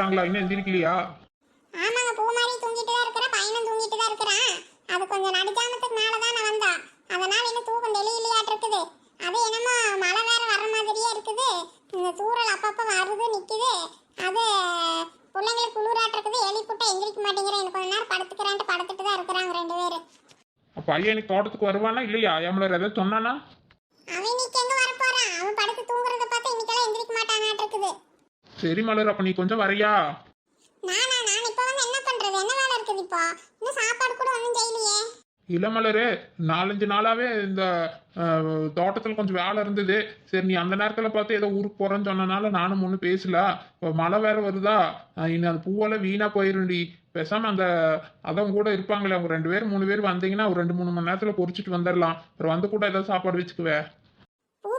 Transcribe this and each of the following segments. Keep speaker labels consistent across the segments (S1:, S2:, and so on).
S1: இருக்கிறாங்களா இன்னும் எந்திரிக்கலையா
S2: ஆமாங்க பூமாரி தூங்கிட்டு தான் இருக்கிறா பையனும் தூங்கிட்டு தான் இருக்கிறான் அது கொஞ்சம் நடுஜாமத்துக்கு மேல தான் நான் வந்தா. அதனால இன்னும் தூக்கம் தெளியிலையாட்டு இருக்குது. அது என்னமோ மழை வேற வர்ற மாதிரியே இருக்குது. இந்த தூரல் அப்பப்போ வருது நிக்குது. அது பிள்ளைங்களுக்கு குளிராட்டு இருக்குது. எலி புட்டை எந்திரிக்க மாட்டேங்கிறேன். எனக்கு கொஞ்ச நேரம் படுத்துக்கிறேன்ட்டு படுத்துட்டு தான் இருக்கிறாங்க ரெண்டு பேரும்
S1: அப்ப பையன் இன்னைக்கு தோட்டத்துக்கு வருவானா இல்லையா? எம்மளர் ஏதாவது சொன்னானா?
S2: அவன் இன்னைக்கு எங்க வர போறான் அவன் படுத்து தூங்குறத பார்த்தா இன்னைக்கெல்லாம் எந்திரிக்க மாட்டானாட்டு இருக்குது.
S1: சரி மலர் அப்ப நீ கொஞ்சம் வரையா?
S2: நானா நான் இப்போ வந்து என்ன பண்றது? என்ன வேலை இருக்குது இப்போ? இன்னும் சாப்பாடு கூட ஒன்றும் செய்யலையே.
S1: இல்ல மலரு நாலஞ்சு நாளாவே இந்த அஹ், தோட்டத்துல கொஞ்சம் வேலை இருந்தது. சரி நீ அந்த நேரத்துல பார்த்து ஏதோ ஊருக்கு போறேன்னு சொன்னனால நானும் ஒன்றும் பேசல. இப்போ மழை வேற வருதா? அஹ், இனி அந்த பூவெல்லாம் வீணா போயிருண்டி பேசாம அந்த அதான் கூட இருப்பாங்களே அவங்க ரெண்டு பேர் மூணு பேர் வந்தீங்கன்னா ஒரு ரெண்டு மூணு மணி நேரத்துல பொரிச்சிட்டு வந்துடலாம் அப்புறம் வந்து கூட ஏதாவது சாப்பாடு வச்சுக்குவே.
S2: பூ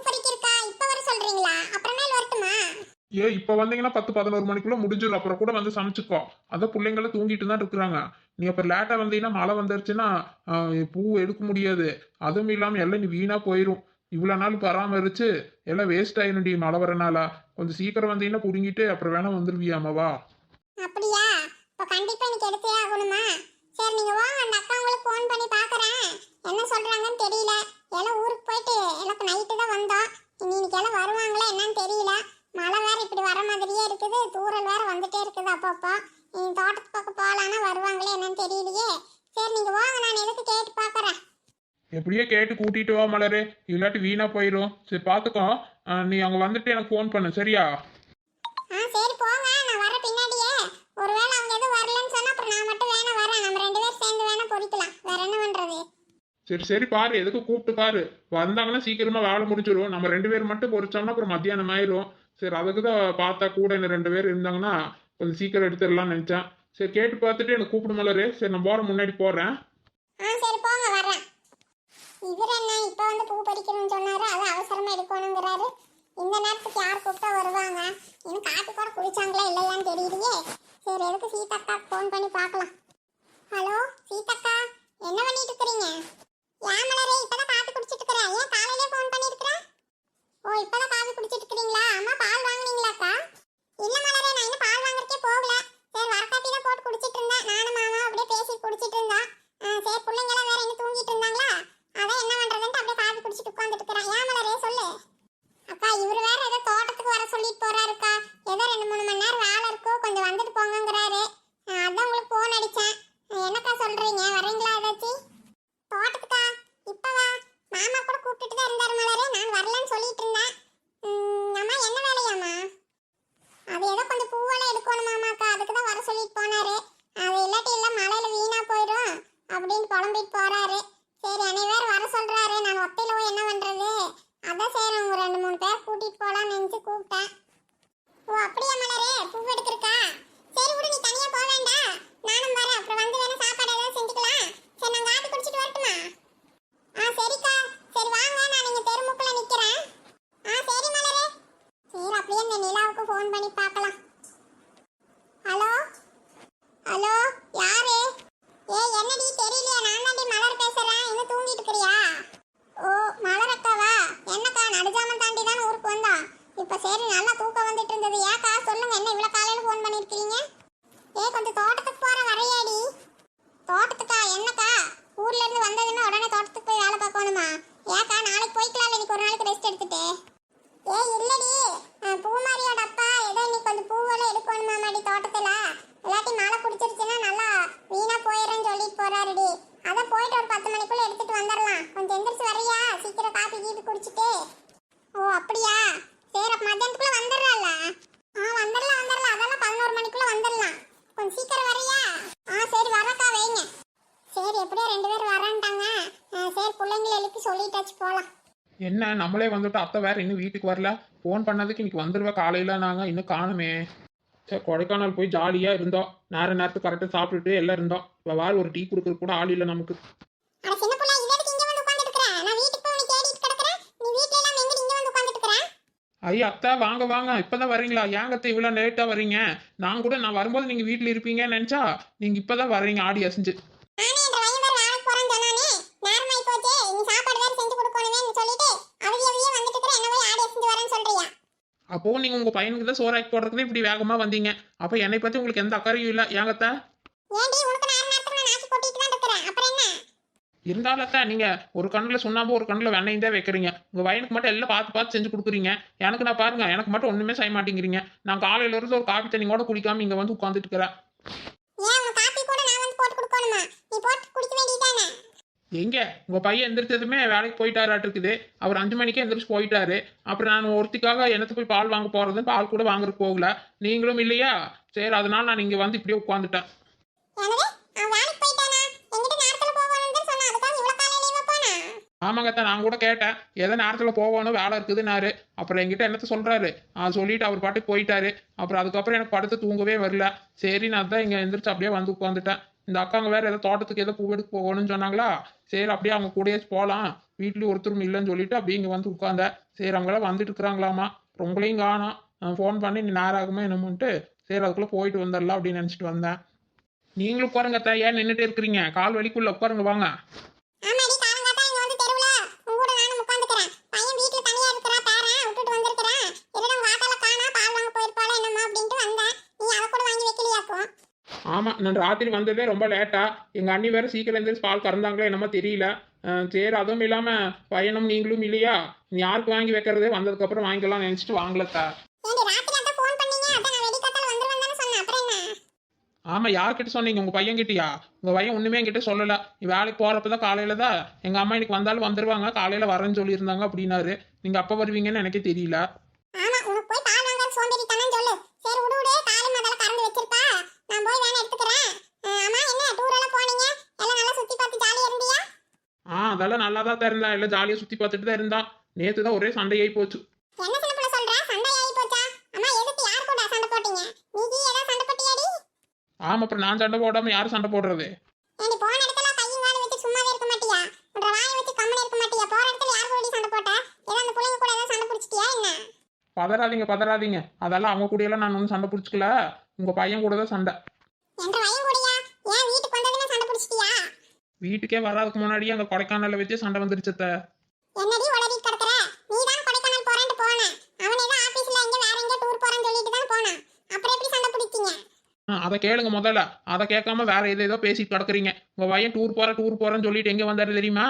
S2: ஏன் இப்போ
S1: வந்தீங்கன்னா பத்து பதினோரு மணிக்குள்ள முடிஞ்சிடும் அப்புறம் கூட வந்து சமைச்சுக்கோ அதான் பிள்ளைங்கள தூங்கிட்டு தான் இருக்கிறாங்க. நீ அப்புறம் லேட்டாக வந்தீங்கன்னா மழை வந்துருச்சுன்னா பூ எடுக்க முடியாது. அதுவும் இல்லாமல் எல்லாம் நீ வீணாக போயிடும் இவ்வளோ நாள் பராமரிச்சு எல்லாம் வேஸ்ட் ஆயிரும்டி மழை வரனால கொஞ்சம் சீக்கிரம் வந்தீங்கன்னா பிடுங்கிட்டு அப்புறம் வேணா வந்துருவியாமாவா
S2: அப்படியா? இப்போ கண்டிப்பா எனக்கு எடுத்தே ஆகணுமா? சரி நீங்க வாங்க அந்த அக்கா உங்களுக்கு ஃபோன் பண்ணி பார்க்கறேன் என்ன சொல்றாங்கன்னு தெரியல. எல்லாம் ஊருக்கு போயிட்டு எல்லாம் நைட்டு தான் வந்தோம். இன்னைக்கு எல்லாம் வருவாங்களா என்னன்னு தெரியல. மழை வேற இப்படி வர மாதிரியே இருக்குது. தூரல் வேற வந்துட்டே இருக்குது அப்பப்போ. இனி தோட்டத்து பக்கம் போகலான்னா வருவாங்களே என்னன்னு தெரியலையே. சரி நீங்க வாங்க நான் எதுக்கு கேட்டு பார்க்கறேன்.
S1: எப்படியோ கேட்டு கூட்டிட்டு வா மலரு. இல்லாட்டி வீணா போயிடும் சரி பார்த்துக்கோ. ஆஹ், நீ அங்கே வந்துட்டு எனக்கு ஃபோன் பண்ணு சரியா?
S2: ஆ சரி போங்க. நான் வர பின்னாடியே. ஒருவேளை அவங்க எதுவும் வரலன்னு சொன்னா அப்புறம் நான் மட்டும் வேணா வரேன். நம்ம ரெண்டு பேரும் சேர்ந்து வேணா பொறிக்கலாம். வேற என்ன பண்றது?
S1: சரி சரி பாரு. எதுக்கு கூப்பிட்டு பாரு. வந்தாங்கன்னா சீக்கிரமா வேலை முடிஞ்சிடும் நம்ம ரெண்டு பேர் மட்டும் பொறிச்சோம்னா அப்புறம் மத்தியானம் ஆயிரும். சரி அதுக்கு தான் பார்த்தா கூட இன்னும் ரெண்டு பேர் இருந்தாங்கன்னா கொஞ்சம் சீக்கிரம் எடுத்துடலாம்னு நினைச்சேன். சரி கேட்டு பார்த்துட்டு எனக்கு கூப்பிடு மலரு சரி நான் போற முன்னாடி போடுறேன்
S2: ஆ சரி போங்க வரேன் இவர் என்ன இப்போ வந்து பூ பறிக்கணும்னு சொன்னாரு அது அவசரமா எடுக்கணுங்கிறாரு. இந்த நேரத்துக்கு யார் கூப்பிட்டா வருவாங்க? இன்னும் காட்டு கூட குளிச்சாங்களா இல்லையான்னு தெரியலையே. சரி எதுக்கு சீதக்கா ஃபோன் பண்ணி பார்க்கலாம். ஹலோ சீதக்கா என்ன பண்ணிட்டு இருக்கிறீங்க ஏன் மலரே இப்பதான் காஃபி குடிச்சிட்டு இருக்கிறேன் ஏன் காலையிலே ஃபோன் பண்ணியிருக்கிறேன் ஓ இப்பதான் காஃபி குடிச்சிட்டு இருக்கிறீங்களா அம்மா பால் வாங்குனீங்களாக்கா இல்ல மலரே நான் இன்னும் பால் வாங்குறதுக்கே போகல சரி வர காப்பி தான் போட்டு குடிச்சிட்டு இருந்தேன் நானும் மாமா அப்படியே பேசி குடிச்சிட்டு இருந்தோம் ஆ, சரி பிள்ளைங்களாம் வேற இன்னும் தூங்கிட்டு இருந்தாங்களா அதான் என்ன பண்றதுன்ட்டு அப்படியே காஃபி குடிச்சிட்டு உட்காந்துட்டு இருக்கிறேன் ஏன் மலரே சொல்லு அக்கா இவர் வேற ஏதோ தோட்டத்துக்கு வர சொல்லிட்டு போறாருக்கா ஏதோ ரெண்டு மூணு மணி நேரம் வேலை இருக்கோ கொஞ்சம் வந்துட்டு போங்கங்கிறாரு ஆ, அதான் உங்களுக்கு ஃபோன் அடிச்சேன் ஆ, என்னக்கா சொல்றீங்க வரீங்களா ஏதாச்சும் தோட்டத்துக்கா இப்பவா மாமா கூட கூப்பிட்டுட்டு தான் இருந்தாரு மலரே நான் வரலன்னு சொல்லிட்டு இருந்தேன் ம், அம்மா என்ன வேலையாம்மா அது ஏதோ கொஞ்சம் பூவெல்லாம் எடுக்கணுமாமாக்கா அதுக்கு தான் வர சொல்லிட்டு போனாரு அது இல்லாட்டி இல்லை மழையில வீணா போயிடும் அப்படின்னு புலம்பிட்டு போறாரு சரி அன்னை வேற வர சொல்றாரு நான் ஒத்தையில போய் என்ன பண்றது அதான் சரி அவங்க ரெண்டு மூணு பேர் கூட்டிட்டு போலாம்னு நினைச்சு கூப்பிட்டேன் ஓ அப்படியா மலரே பூ எடுக்கிறக்கா சரி விடு நீ தனியா போக வேண்டாம் நானும் வரேன் அப்புறம் வந்து வேணா சாப்பாடு ஏதாவது செஞ்சுக்கலாம் சரி நான் காப்பி குடிச்சிட்டு வரட்டுமா ஆ சரிக்கா சரி வாங்க நான் இங்க தெருமுக்குள்ள நிக்கிறேன் ஆ சரி மலரே சரி அப்படியே இந்த நிலாவுக்கு ஃபோன் பண்ணி பார்க்கலாம் ஹலோ ஹலோ யாரு ஏய் என்னடி தெரியலையா நான் தாண்டி மலர் பேசுறேன் இன்னும் தூங்கிட்டு இருக்கிறியா ஓ மலர் அக்காவா என்னக்கா நடுஜாமம் தாண்டி தான் ஊருக்கு வந்தா இப்போ சரி நல்லா தூக்கம் வந்துட்டு இருந்தது. ஏக்கா சொல்லுங்க என்ன இவ்வளோ காலையில் ஃபோன் பண்ணியிருக்கீங்க ஏ கொஞ்சம் தோட்டத்துக்கு போகிற வரையாடி. தோட்டத்துக்கா? என்னக்கா? ஊர்ல இருந்து வந்ததுமே உடனே தோட்டத்துக்கு போய் வேலை பார்க்கணுமா? ஏக்கா நாளைக்கு போய்க்கலாம் இன்னைக்கு ஒரு நாளைக்கு ரெஸ்ட் எடுத்துட்டு. ஏ இல்லடி. பூமாரியோட அப்பா ஏதோ இன்னைக்கு கொஞ்சம் பூவெல்லாம் எடுக்கணுமாமாடி தோட்டத்தில். இல்லாட்டி மழை பிடிச்சிருச்சுன்னா நல்லா வீணா போயிடுறேன்னு சொல்லிட்டு போறாருடி. அதான் போயிட்டு ஒரு பத்து மணிக்குள்ள எடுத்துட்டு வந்துடலாம். கொஞ்சம் எந்திரிச்சு வரையா சீக்கிரம் காப்பி கீப்பி குடிச்சிட்டு. ஓ அப்படியா? சரி அப்ப மத்தியானத்துக்குள்ள வந்துடுறல ஆ வந்துடலாம் வந்துடலாம். அதெல்லாம் பதினோரு மணிக்குள்ள வந்துடலாம். கொஞ்சம் சீக்கிரம் வரியா ஆ சரி வரக்கா வைங்க. சரி எப்படியோ ரெண்டு பேரும் வரேன்ட்டாங்க சரி பிள்ளைங்களை எழுப்பி சொல்லிட்டாச்சு போலாம்.
S1: என்ன நம்மளே வந்துட்டு அத்தை வேற இன்னும் வீட்டுக்கு வரல. ஃபோன் பண்ணதுக்கு இன்னைக்கு வந்துருவா காலையில. நாங்க இன்னும் காணுமே. சரி கொடைக்கானல் போய் ஜாலியா இருந்தோம். நேர நேரத்துக்கு கரெக்டாக சாப்பிட்டுட்டு எல்லாம் இருந்தோம். இப்போ வாழ் ஒரு டீ கொடுக்கறது கூட ஆள் இல்லை நமக்கு
S2: அட சின்ன புள்ள இங்க எதுக்கு இங்க வந்து உட்கார்ந்துட்டு இருக்கற நான் வீட்டுக்கு போய் உன்னை தேடிட்டு கிடக்குறேன் நீ வீட்ல எல்லாம் எங்க இங்க வந்து உட்கார்ந்துட்டு இருக்கற
S1: ஐயா அத்தா வாங்க வாங்க. இப்பதான் வரீங்களா ஏங்க அத்தை இவ்வளோ லேட்டா வரீங்க நான் கூட நான் வரும்போது நீங்க வீட்டில் இருப்பீங்கன்னு நினைச்சா நீங்க இப்பதான் வர்றீங்க. ஆடி அசைஞ்சு. அப்போவும் நீங்க உங்க பையனுக்கு தான் சோறாக்கி போடுறதுக்கு இப்படி வேகமா வந்தீங்க. அப்ப என்னை பத்தி உங்களுக்கு எந்த அக்கறையும் இல்ல. ஏங்கத்த
S2: ஏன்டி உனக்கு நான் நேரத்துக்கு நான் ஆக்கி கொட்டிட்டு தான் இருக்கிறேன் அப்புறம் என்ன
S1: இருந்தாலும் நீங்க ஒரு கண்ணுல சுண்ணாம்பு ஒரு கண்ணுல வெண்ணையும் தான் வைக்கிறீங்க. உங்க பையனுக்கு மட்டும் எல்லாம் பார்த்து பார்த்து செஞ்சு கொடுக்குறீங்க. எனக்கு நான் பாருங்க எனக்கு மட்டும் ஒண்ணுமே செய்ய மாட்டேங்கிறீங்க. நான் காலையில இருந்து ஒரு காபி தண்ணி கூட குடிக்காம இங்க வந்து உட்காந்துட்டு இருக்கிறேன். எங்க? உங்க பையன் எந்திரிச்சதுமே வேலைக்கு போயிட்டாராட்டு இருக்குது. அவர் அஞ்சு மணிக்கே எந்திரிச்சு போயிட்டாரு. அப்புறம் நான் ஒருத்திக்காக என்னத்து போய் பால் வாங்க போறது பால் கூட வாங்குறதுக்கு போகல. நீங்களும் இல்லையா? சரி அதனால நான் இங்க வந்து இப்படியே உட்காந்துட்டேன் ஆமாங்கத்தான் நான் கூட கேட்டேன். எதை நேரத்தில் போகணும் வேலை இருக்குதுன்னாரு. அப்புறம் என்கிட்ட என்னத்த சொல்கிறாரு ஆ சொல்லிட்டு அவர் பாட்டுக்கு போயிட்டாரு. அப்புறம் அதுக்கப்புறம் எனக்கு படுத்து தூங்கவே வரல. சரி நான் தான் இங்கே எந்திரிச்சு அப்படியே வந்து உட்காந்துட்டேன் இந்த அக்காங்க வேற ஏதோ தோட்டத்துக்கு ஏதோ பூ எடுக்க போகணும்னு சொன்னாங்களா? சரி அப்படியே அவங்க கூடயே போகலாம் வீட்லேயும் ஒருத்தரும் இல்லைன்னு சொல்லிட்டு அப்படியே இங்கே வந்து உட்காந்தேன் சரி அவங்களாம் வந்துட்டு இருக்கிறாங்களாமா ரொம்பளையும் காணோம். ஃபோன் பண்ணி நீ நேராகுமே என்னமோன்ட்டு சரி அதுக்குள்ளே போயிட்டு வந்துடலாம் அப்படின்னு நினச்சிட்டு வந்தேன். நீங்களும் உட்காருங்க ஏன் நின்றுட்டே இருக்கிறீங்க? கால் வலிக்குள்ளே உட்காருங்க வாங்க
S2: ஆமாடி காலங்காத்தா இங்க வந்து தெருவுல உன் கூட நானும் உட்காந்துக்கிறேன் பையன் வீட்டுல தனியா இருக்கிறா பேரன் விட்டுட்டு வந்திருக்கிறேன் இல்லைன்னா உங்க ஆத்தால காணா பால் வாங்க போயிருப்பாளோ என்னமோ அப்படின்ட்டு வந்தேன் நீ அதை கூட வாங்கி வைக்கலையாக்கும்
S1: ஆமாம் நான் ராத்திரி வந்ததே ரொம்ப லேட்டா எங்கள் அண்ணி வேற சீக்கிரம் எழுந்திரிச்சு பால் கறந்தாங்களோ என்னமோ தெரியல. சரி அதுவும் இல்லாமல் பையனும் நீங்களும் இல்லையா? நீ யாருக்கு வாங்கி வைக்கிறதே வந்ததுக்கப்புறம் வாங்கிக்கலாம் நினச்சிட்டு வாங்கலத்தா
S2: என்ன?
S1: ஆமாம் யார்கிட்ட சொன்னீங்க? உங்கள் பையன்கிட்டயா? உங்கள் பையன் ஒன்றுமே என்கிட்ட சொல்லலை. வேலைக்கு போகிறப்ப தான் காலையில் தான் எங்கள் அம்மா இன்னைக்கு வந்தாலும் வந்துருவாங்க. காலையில் வரேன்னு சொல்லியிருந்தாங்க அப்படின்னாரு. நீங்கள் அப்போ வருவீங்கன்னு எனக்கே தெரியல
S2: ஆமா உனக்கு போய் பால் வாங்க சோம்பேறி தானே சொல்லு சரி விடு விடு தாலி முதல்ல கறந்து வச்சிருப்பா நான் போய் வேணா எடுத்துக்கிறேன் அஹ் அம்மா என்ன டூர் எல்லாம் போனீங்க எல்லாம் நல்லா சுத்தி பார்த்து ஜாலியா இருந்தியா
S1: அதெல்லாம் நல்லா தான் இருந்தா எல்லாம் ஜாலியாக சுற்றி பார்த்துட்டு தான் இருந்தான். நேற்று தான் ஒரே சண்டையாகி போச்சு.
S2: என்ன சின்ன பிள்ளை சொல்ற? சண்டை ஆகி போச்சா? அம்மா எதுக்கு யார் கூட சண்டை போட்டீங்க? நீ ஏதாவது சண்டை போட்டியாடி?
S1: ஆமாம் அப்புறம் நான் சண்டை போடாமல் யார் சண்டை போடுறது?
S2: ஏண்டி போன இடத்துல கையும் காலும் வச்சு சும்மாவே இருக்க மாட்டியா? உன்ற வாயை வச்சு கம்மனே இருக்க மாட்டியா? போற இடத்துல யார் கூட சண்டை போட்ட? ஏதோ அந்த பிள்ளைங்க கூட ஏதாவது சண்டை பிடிச்சிட்டியா என்ன?
S1: பதறாதீங்க பதறாதீங்க. அதெல்லாம் அவங்க கூடயெல்லாம் நான் ஒன்றும் சண்டை பிடிச்சிக்கல. உங்கள் பையன் கூட தான் சண்டை
S2: என்ற வயம் கூடயா ஏன் வீட்டுக்கு வந்ததுமே சண்டை பிடிச்சிட்டியா
S1: வீட்டுக்கே வராதுக்கு முன்னாடியே அங்கே கொடைக்கானல்ல வச்சு சண்டை வந்துருச்சத்த
S2: என்னடி உளறி கிடக்குற? நீ தான் கொடைக்கானல் போறேன்ட்டு போன. அவன் ஏதோ ஆபீஸ்ல எங்க வேற எங்க டூர் போறேன்னு சொல்லிட்டு தான் போனான். அப்புறம் எப்படி சண்டை பிடிச்சீங்க?
S1: அதை கேளுங்க முதல்ல. அதை கேட்காம வேற ஏதோ ஏதோ பேசிட்டு கிடக்குறீங்க. உங்க பையன் டூர் போற டூர் போறேன்னு சொல்லிட்டு எங்க வந்தாரு தெரியுமா?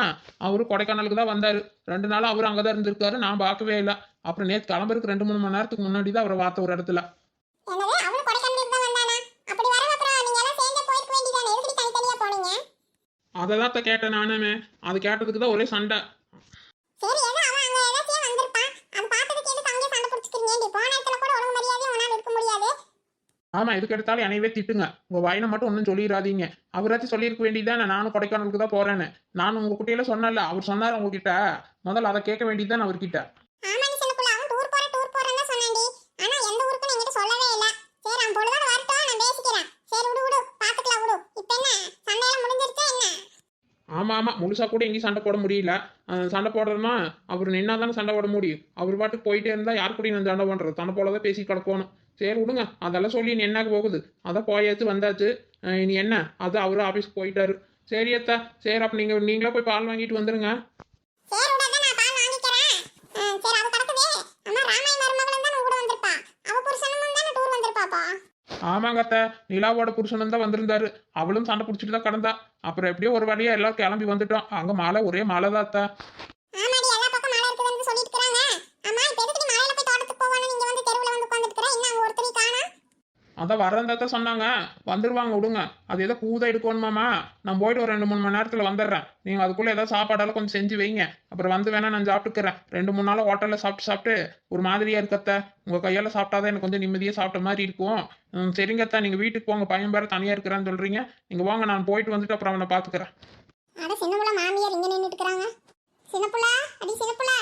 S1: அவரு கொடைக்கானலுக்கு தான் வந்தாரு. ரெண்டு நாள் அவரு அங்கதான் இருந்திருக்காரு. நான் பார்க்கவே இல்லை. அப்புறம் நேற்று கிளம்புறதுக்கு ரெண்டு மூணு மணி நேரத்துக்கு முன்னாடி தான் அவரை பார்த்த ஒரு இடத்துல
S2: என்னது அவனும் கொடைக்கானலுக்கு தான் வந்தானா அப்படி வர அப்புறம் நீங்க எல்லாம் சேர்ந்து போயிருக்க வேண்டியதானே எதுக்கு தனித்தனியா போனீங்க
S1: அதை தான் கேட்டேன் நானுமே. அது கேட்டதுக்கு தான் ஒரே சண்டை. ஆமா எதுக்கு எடுத்தாலும் என்னையவே திட்டுங்க. உங்க பையனை மட்டும் ஒன்றும் சொல்லிடாதீங்க. அவராச்சும் சொல்லியிருக்க வேண்டியதுதானே? நானும் கொடைக்கானலுக்கு தான் போறேன்னு. நானும் உங்க குட்டியில சொன்னேன்ல அவர் சொன்னார் உங்ககிட்ட. முதல்ல அதை கேட்க வேண்டியதுதான் அவர்கிட்ட
S2: ஆமா நீ சின்ன புள்ள அவன் டூர் போற டூர் போறேன்னு தான் சொன்னான்டி ஆனா எந்த ஊருக்கும் என்கிட்ட சொல்லவே இல்ல சரி அவன் பொழுதோட வரட்டும் நான் பேசிக்கிறேன் சரி விடு விடு பாத்துக்கலாம் விடு இப்போ என்ன சண்டையெல்லாம் முடிஞ்சிருச்சா என்ன
S1: ஆமாம் ஆமாம் முழுசாக கூட எங்கேயும் சண்டை போட முடியல. சண்டை போடுறதுன்னா அவர் நின்னா தானே சண்டை போட முடியும். அவர் பாட்டுக்கு போயிட்டே இருந்தால் யார் கூட நான் சண்டை பண்றது தன்னை போலதான் பேசி கிடக்கணும். சரி விடுங்க. அதெல்லாம் சொல்லி நீ என்ன போகுது? அதான் போயாச்சு வந்தாச்சு. இனி என்ன? அது அவரு ஆஃபீஸ்க்கு போயிட்டாரு. சரி அத்தா. சரி அப்போ நீங்கள் நீங்களே போய் பால் வாங்கிட்டு வந்துடுங்க
S2: சரி விடாத நான் பால் வாங்கிக்கிறேன் ஆ, சரி அவ கிடக்குதே அம்மா ராமாய் மருமகளும் தான் கூட வந்திருப்பா அவ புருஷனும் தானே டூர் வந்திருப்பாப்பா
S1: ஆமாங்க அத்தை நிலாவோட புருஷனும் தான் வந்திருந்தாரு. அவளும் சண்டை பிடிச்சிட்டு தான் கிடந்தா. அப்புறம் எப்படியோ ஒரு வழியா எல்லாரும் கிளம்பி வந்துட்டோம். அங்க மாலை ஒரே மாலை தான் அத்தை
S2: ஆமாடி எல்லா பக்கம் மழை இருக்குதுன்னு சொல்லிட்டு இருக்காங்க அம்மா இப்போ எதுக்கு நீ மழையில போய் தோட்டத்துக்கு போவானு நீங்க வந்து தெருவுல வந்து உட்கார்ந்துட்டு இன்னும் அங்க ஒருத்தரையும் காணோம்
S1: அதான் வரந்தா தான் சொன்னாங்க. வந்துடுவாங்க விடுங்க. அது ஏதோ பூதை எடுக்கணுமாமா? நான் போயிட்டு ஒரு ரெண்டு மூணு மணி நேரத்தில் வந்துடுறேன். நீங்கள் அதுக்குள்ளே ஏதாவது சாப்பாடெல்லாம் கொஞ்சம் செஞ்சு வைங்க. அப்புறம் வந்து வேணா நான் சாப்பிட்டுக்கிறேன். ரெண்டு மூணு நாள் ஹோட்டலில் சாப்பிட்டு சாப்பிட்டு ஒரு மாதிரியாக இருக்கத்த. உங்கள் கையால் சாப்பிட்டாதான் எனக்கு கொஞ்சம் நிம்மதியாக சாப்பிட்ட மாதிரி இருக்கும். சரிங்கத்தான் சரிங்கத்தா நீங்கள் வீட்டுக்கு போங்க. பையன் பேர தனியாக இருக்கிறான்னு சொல்கிறீங்க நீங்கள் வாங்க நான் போயிட்டு வந்துட்டு அப்புறம் அவனை பார்த்துக்கிறேன்
S2: அட சின்னப்புள்ள மாமியார் இங்க நின்னுட்டு இருக்காங்க சின்னப்புள்ள அடி சின்னப்புள்ள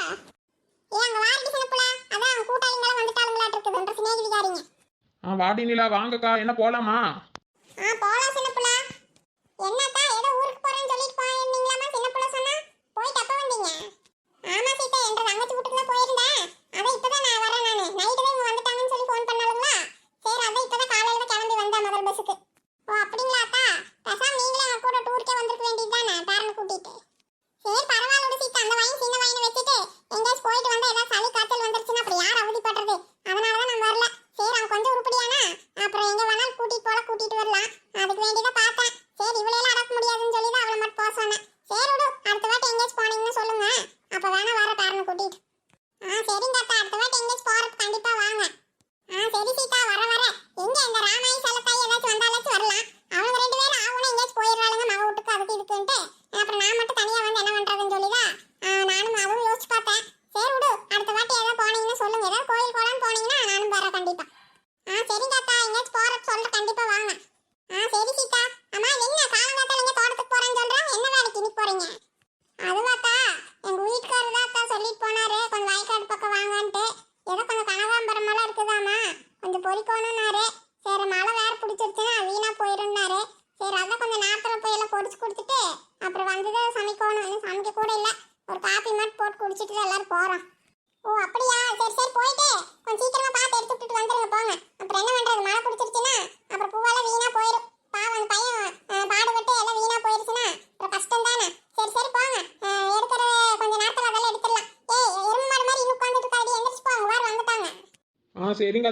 S2: ஏ அங்க வாரடி சின்னப்புள்ள அதான் அவங்க கூட்டாளிங்களா வந்துட்டாளுங்களாட்டு இருக்குதுன்ற சிநேகிதிகாரிங்க
S1: ஆ வாடி நிலா வாங்கக்கா. என்ன போலாமா?
S2: ஆ போலாம் சின்னப்புள்ள என்னக்கா ஏதோ ஊருக்கு போறேன்னு சொல்லிட்டு போயிருந்தீங்களாமா சின்னப்புள்ள சொன்னா? போயிட்டு அப்ப வந்தீங்க? ஆமா சீதா என்ற தங்கச்சி வீட்டுக்கு தான் போயிருந்தேன் அதான் இப்பதான் நான் வரேன் நானு. நைட்டு தான் இங்க வந்துட்டாங்கன்னு சொல்லி ஃபோன் பண்ணாலுங்களா சரி அதான் இப்பதான் காலையில தான் கிளம்பி வந்தேன் முதல் பஸ்ஸுக்கு ஓ அப்படிங்களா அக்கா பேசாம நீங்களே என் கூட டூருக்கே வந்திருக்க வேண்டியதுதானே? பேரனை கூட்டிட்டு. சரி பரவாயில்ல சீதா. அந்த வாங்கி சின்ன வாங்கி வச்சுட்டு எங்கேயாச்சும் போயிட்டு வந்தா ஏதாவது சளி காய்ச்சல் வந்துருச்சுன்னா அப்புறம் யார் அவதிப்படுறது பொறிக்கோணும்னாரு. சரி மழை வேற பிடிச்சிருச்சுன்னா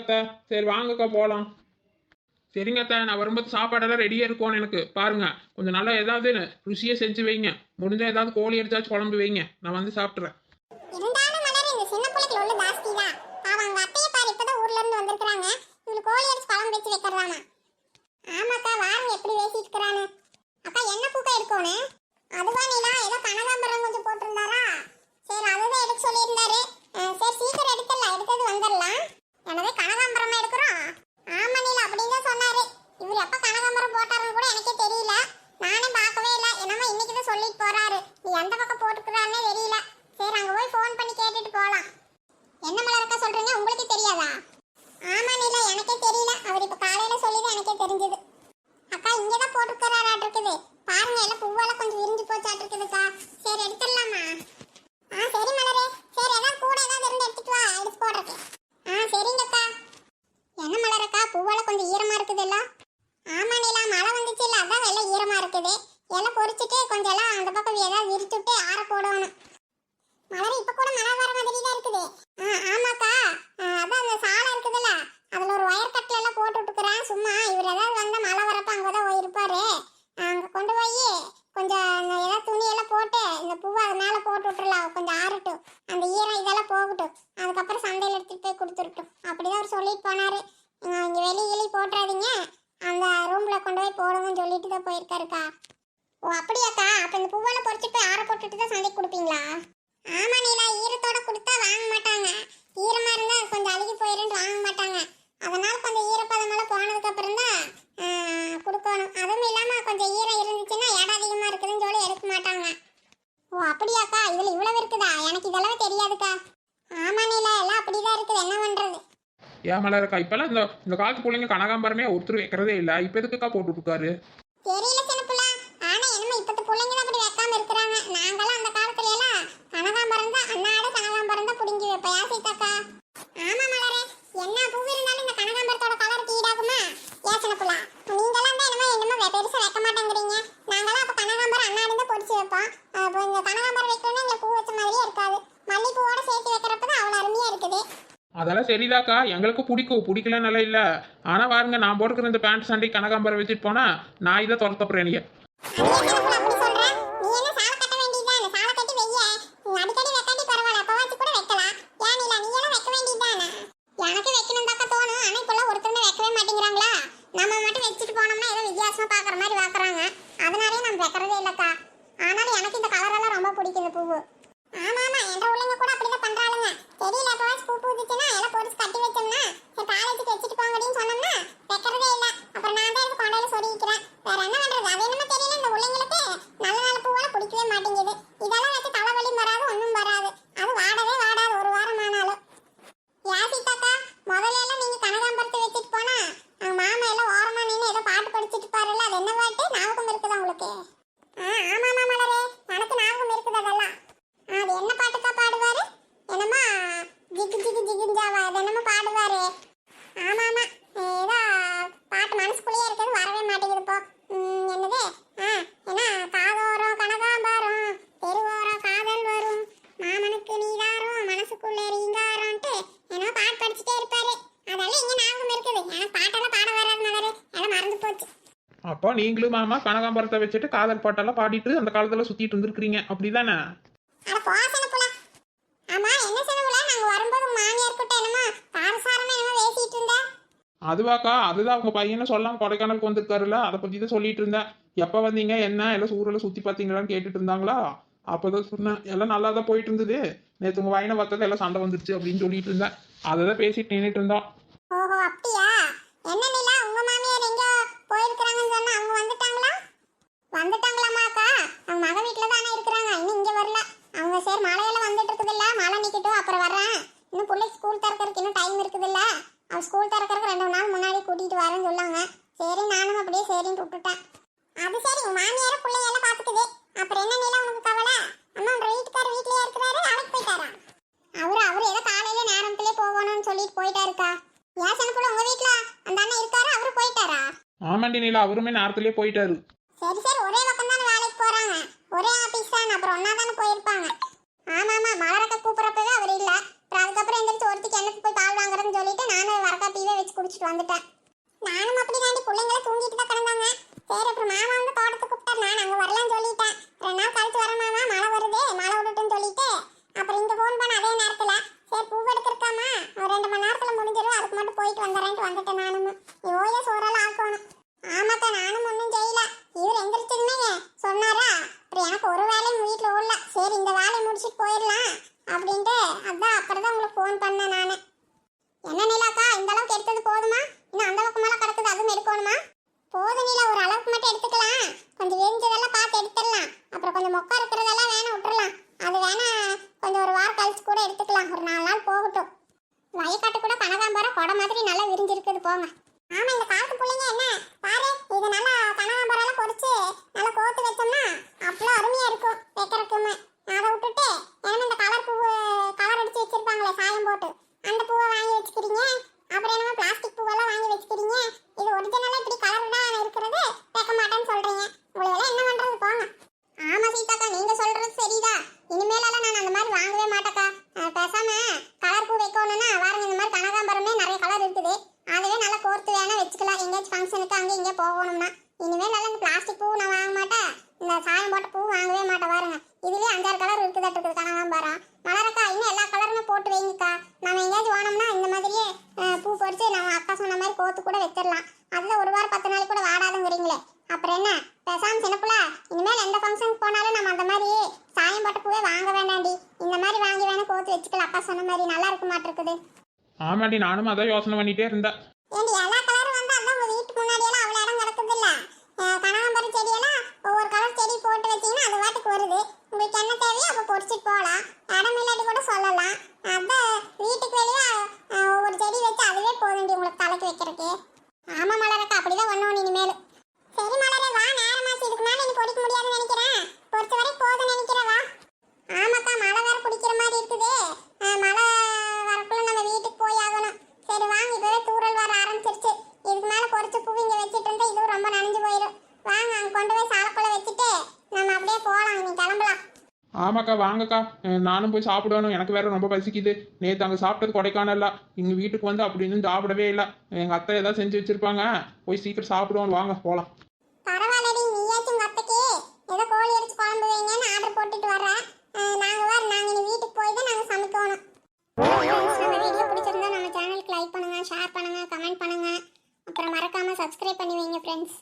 S1: அத்தை சரி வாங்கக்கா போகலாம் சரிங்க அத்தை நான் வரும்போது சாப்பாடெல்லாம் ரெடியாக இருக்கும்னு எனக்கு. பாருங்க கொஞ்சம் நல்லா ஏதாவது ருசியாக செஞ்சு வைங்க. முடிஞ்சால் ஏதாவது கோழி எடுத்தாச்சும் குழம்பு வைங்க. நான் வந்து சாப்பிட்றேன்
S2: ஆமாக்கா வாருங்க எப்படி பேசிட்டு இருக்கிறானு அக்கா என்ன பூக்கா எடுக்கணும் அதுவா நீலா ஏதோ கனகாம்பரம் கொஞ்சம் போட்டிருந்தாரா? சரி அதுதான் எடுக்க சொல்லியிருந்தாரு. சரி சீக்கிரம் எடுத்துடலாம். எடுத்தது வந்துடலாம். எனதே கனகாம்பரமா எடுக்கிறோம்? ஆமா நீல அப்படிதான் சொன்னாரு. இவர் எப்ப கனகாம்பரம் போட்டாருன்னு கூட எனக்கே தெரியல. நானே பார்க்கவே இல்லை. என்னமோ இன்னைக்கு தான் சொல்லிட்டு போறாரு. நீ எந்த பக்கம் போட்டுக்கிறான்னு தெரியல. சரி அங்க போய் ஃபோன் மாட்டாங்க. ஓ அப்படியாக்கா? இதுல இவ்வளவு இருக்குதா? எனக்கு இதெல்லாம் தெரியாதுக்கா. ஆமா நீல எல்லாம் அப்படிதான் இருக்குது. என்ன பண்றது?
S1: ஏன் இருக்கா இப்பெல்லாம் இந்த இந்த காலத்து பிள்ளைங்க கனகாம்பரமே ஒருத்தர் வைக்கிறதே இல்ல. இப்ப எதுக்குக்கா போட்டு இருக்காரு
S2: தெரியல சின்னப்புள்ள ஆனா என்னமோ இப்பத்த பிள்ளைங்க தான் அப்படி வைக்காம இருக்கிறாங்க. நாங்களாம் அந்த காலத்துல எல்லாம் கனகாம்பரம் தான் அண்ணாடு கனகாம்பரம் தான் புடிங்கி வைப்பையா சீதாக்கா? ஆமா மலரே. என்ன பூ இருந்தாலும் இந்த கனகாம்பரத்தோட கலருக்கு ஈடாகுமா ஏன் சின்னப்புள்ள நீங்களாம் தான் என்னமோ என்னமோ பெருசா வைக்க மாட்டேங்கிறீங்க. நாங்களாம் அப்போ கனகாம்பரம் அண்ணா இருந்து பொடிச்சு வைப்போம் இப்போ இந்த கனகாம்பரம் வைக்கணும்னா எங்களுக்கு பூ வச்ச மாதிரியே இருக்காது. மல்லிப்பூவோட சேர்த்து வைக்கிறப்ப தான் அவ்வளோ அருமையாக இருக்குது.
S1: அதெல்லாம் சரிதாக்கா. எங்களுக்கு பிடிக்கும். பிடிக்கலனால இல்லை. ஆனா பாருங்க நான் போட்டுக்கிற இந்த பேண்ட் சண்டை கனகாம்பரம் வச்சுட்டு போனா நான் இதை துரத்தப்படுறேன் நீங்கள்
S2: Para no madrugar,
S1: அப்போ நீங்களும் மாமா கனகாம்பரத்தை வச்சுட்டு காதல் பாட்டெல்லாம் பாடிட்டு அந்த காலத்துல சுத்திட்டு இருந்திருக்கிறீங்க.
S2: அப்படிதானே?
S1: அதுவாக்கா அதுதான் உங்க பையனை சொல்லாம் கொடைக்கானலுக்கு வந்திருக்காருல்ல? அதை பத்தி தான் சொல்லிட்டு இருந்தேன் எப்ப வந்தீங்க? என்ன? எல்லாம் ஊரில் சுத்தி பாத்தீங்களான்னு கேட்டுட்டு இருந்தாங்களா? அப்பதான் சொன்னேன். எல்லாம் நல்லா தான் போயிட்டு இருந்தது. நேற்று உங்க வயனை பார்த்தது எல்லாம் சண்டை வந்துருச்சு அப்படின்னு சொல்லிட்டு இருந்தேன். அதை தான் பேசிட்டு நின்றுட்டு இருந்தோம்.
S2: ஓஹோ
S1: இல்ல அவருமே நேரத்திலேயே போயிட்டாரு.
S2: ஃபோன் பண்ணேன் நான். என்ன நீலாக்கா இந்த அளவுக்கு எடுத்தது போதுமா? இன்னும் அந்த பக்கம் மேலே கிடக்குது அதுவும் எடுக்கணுமா? போதும் நீலா ஒரு அளவுக்கு மட்டும் எடுத்துக்கலாம். கொஞ்சம் விரிஞ்சதெல்லாம் பார்த்து எடுத்துடலாம். அப்புறம் கொஞ்சம் மொக்கா இருக்கிறதெல்லாம் வேணும் விட்டுறலாம். அது வேணா கொஞ்சம் ஒரு வாரம் கழிச்சு கூட எடுத்துக்கலாம். ஒரு நாலு நாள் போகட்டும். வயக்காட்டு கூட கனகாம்பரம் கொடை மாதிரி நல்லா விரிஞ்சிருக்குது போங்க. ஆமாம் இந்த காலத்து பிள்ளைங்க என்ன? பாரு இது நல்லா கனகாம்பரம் எல்லாம் பொறிச்சு நல்லா கோத்து வச்சோம்னா அவ்வளோ அருமையாக இருக்கும் வைக்கிறதுக்குமே. அதை விட்டுட்டு ஏன்னா இந்த கலர் பூ கலர் அடிச்சு வச்சிருப்பாங்களே சாயம் போட்டு. அந்த பூவை வாங்கி வச்சுக்கிறீங்க. அப்புறம் என்னமோ பிளாஸ்டிக் பூவெல்லாம் வாங்கி வச்சுக்கிறீங்க. இது ஒரிஜினலாக இப்படி கலர் அக்கா சொன்ன மாதிரி நல்லா இருக்க மாட்டிருக்குது
S1: ஆமாடி நானும் அதான் யோசனை பண்ணிட்டே இருந்தேன்.
S2: ஆமாக்கா
S1: வாங்கக்கா. நானும் போய் சாப்பிடணும். எனக்கு வேற ரொம்ப பசிக்குது. நேற்று அங்கே சாப்பிட்டது கொடைக்கானல்ல எங்கள் வீட்டுக்கு வந்து அப்படி அப்படின்னு சாப்பிடவே இல்லை. எங்கள் அத்தை ஏதாவது செஞ்சு வச்சிருப்பாங்க. போய் சீக்கிரம் சாப்பிடுவோம். வாங்க போகலாம்
S2: ஷேர் பண்ணுங்கள் கமெண்ட் பண்ணுங்க அப்புறம் மறக்காமல் சப்ஸ்கிரைப் பண்ணி வைங்க ஃப்ரெண்ட்ஸ்